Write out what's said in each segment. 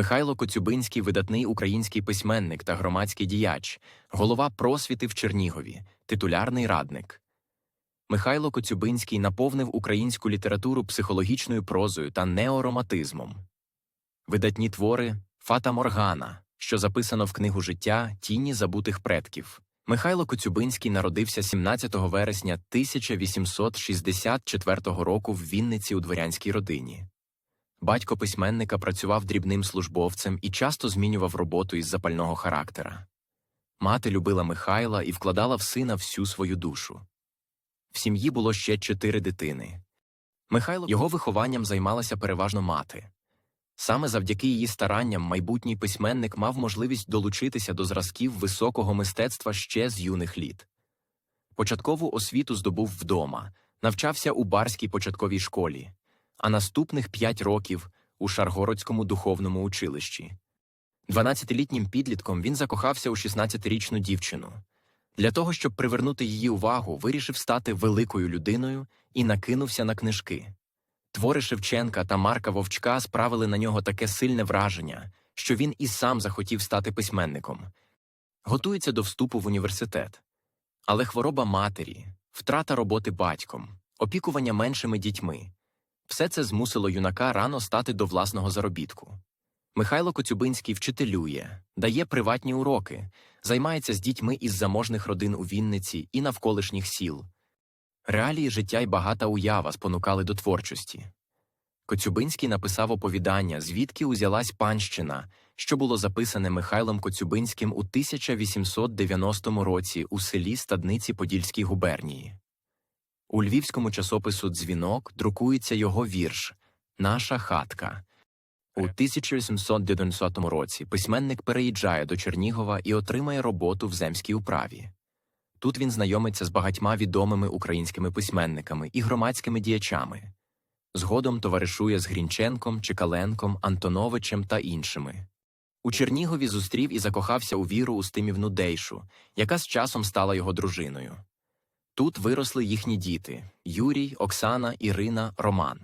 Михайло Коцюбинський видатний український письменник та громадський діяч, голова просвіти в Чернігові, титулярний радник. Михайло Коцюбинський наповнив українську літературу психологічною прозою та неороматизмом. Видатні твори Фата Моргана, що записано в книгу життя Тіні забутих предків. Михайло Коцюбинський народився 17 вересня 1864 року в Вінниці у дворянській родині. Батько письменника працював дрібним службовцем і часто змінював роботу із запального характера. Мати любила Михайла і вкладала в сина всю свою душу. В сім'ї було ще чотири дитини. Михайло його вихованням займалася переважно мати. Саме завдяки її старанням майбутній письменник мав можливість долучитися до зразків високого мистецтва ще з юних літ. Початкову освіту здобув вдома, навчався у барській початковій школі, а наступних п'ять років у Шаргородському духовному училищі. Дванадцятилітнім підлітком він закохався у 16-річну дівчину. Для того, щоб привернути її увагу, вирішив стати великою людиною і накинувся на книжки. Твори Шевченка та Марка Вовчка справили на нього таке сильне враження, що він і сам захотів стати письменником. Готується до вступу в університет. Але хвороба матері, втрата роботи батьком, опікування меншими дітьми все це змусило юнака рано стати до власного заробітку. Михайло Коцюбинський вчителює, дає приватні уроки, займається з дітьми із заможних родин у Вінниці і навколишніх сіл. Реалії життя й багата уява спонукали до творчості. Коцюбинський написав оповідання, звідки узялась панщина, що було записане Михайлом Коцюбинським у 1890 році у селі Стадниці Подільській губернії. У львівському часопису Дзвінок друкується його вірш Наша хатка. У 1890 році письменник переїжджає до Чернігова і отримає роботу в земській управі. Тут він знайомиться з багатьма відомими українськими письменниками і громадськими діячами. Згодом товаришує з Грінченком, Чекаленком, Антоновичем та іншими. У Чернігові зустрів і закохався у віру Устимівну Дейшу, яка з часом стала його дружиною. Тут виросли їхні діти Юрій, Оксана, Ірина, Роман.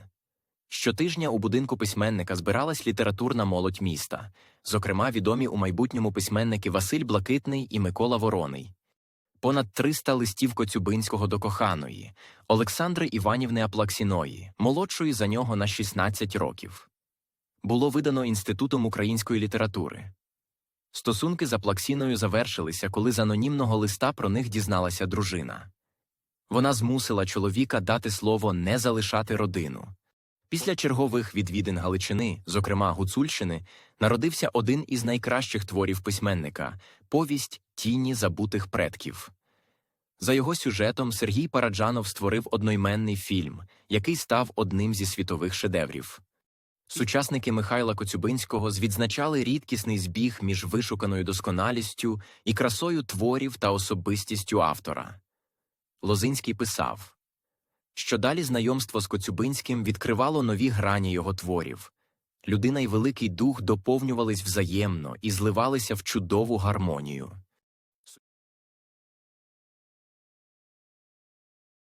Щотижня у будинку письменника збиралась літературна молодь міста, зокрема відомі у майбутньому письменники Василь Блакитний і Микола Вороний. Понад 300 листів Коцюбинського до коханої, Олександри Іванівни Аплаксіної, молодшої за нього на 16 років. Було видано Інститутом української літератури. Стосунки з Аплаксіною завершилися, коли з анонімного листа про них дізналася дружина. Вона змусила чоловіка дати слово не залишати родину. Після чергових відвідин Галичини, зокрема Гуцульщини, народився один із найкращих творів письменника повість Тіні забутих предків. За його сюжетом Сергій Параджанов створив одноіменний фільм, який став одним зі світових шедеврів. Сучасники Михайла Коцюбинського звідзначали рідкісний збіг між вишуканою досконалістю і красою творів та особистістю автора. Лозинський писав що далі знайомство з Коцюбинським відкривало нові грані його творів. Людина й Великий Дух доповнювались взаємно і зливалися в чудову гармонію.